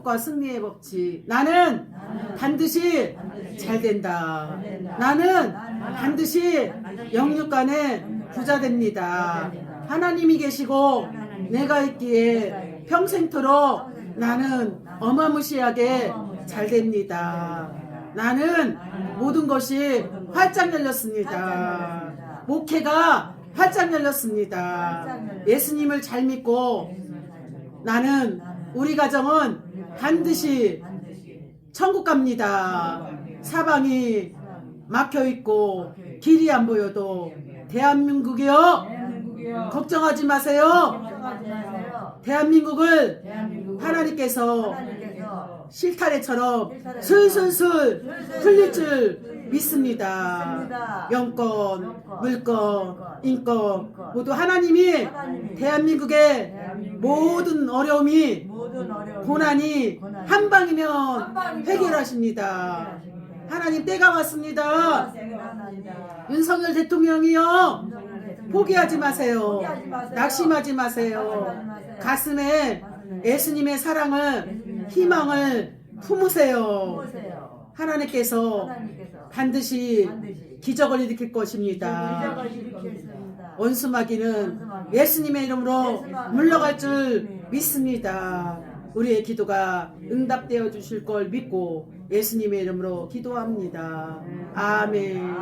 회복과 승리의 법칙. 나는 반드시 잘 된다. 나는 반드시 영육 간에 부자 됩니다. 하나님이 계시고 내가 있기에 평생토록 나는 어마무시하게 잘 됩니다. 나는 모든 것이 활짝 열렸습니다. 목회가 활짝 열렸습니다. 예수님을 잘 믿고 나는 우리 가정은 반드시 천국 갑니다. 사방이 막혀 있고 길이 안 보여도 대한민국이요. 걱정하지 마세요. 대한민국을 하나님께서 실타래처럼 술술술 풀릴 줄 믿습니다. 영권, 물권, 인권 모두 하나님이 대한민국의 모든 어려움이 고난이 한 방이면 해결하십니다. 하나님 때가 왔습니다. 윤석열 대통령이요. 포기하지 마세요. 낙심하지 마세요. 가슴에 예수님의 사랑을, 희망을 품으세요. 하나님께서 반드시 기적을 일으킬 것입니다. 원수마귀는 예수님의 이름으로 물러갈 줄 믿습니다. 우리의 기도가 응답되어 주실 걸 믿고 예수님의 이름으로 기도합니다. 아멘.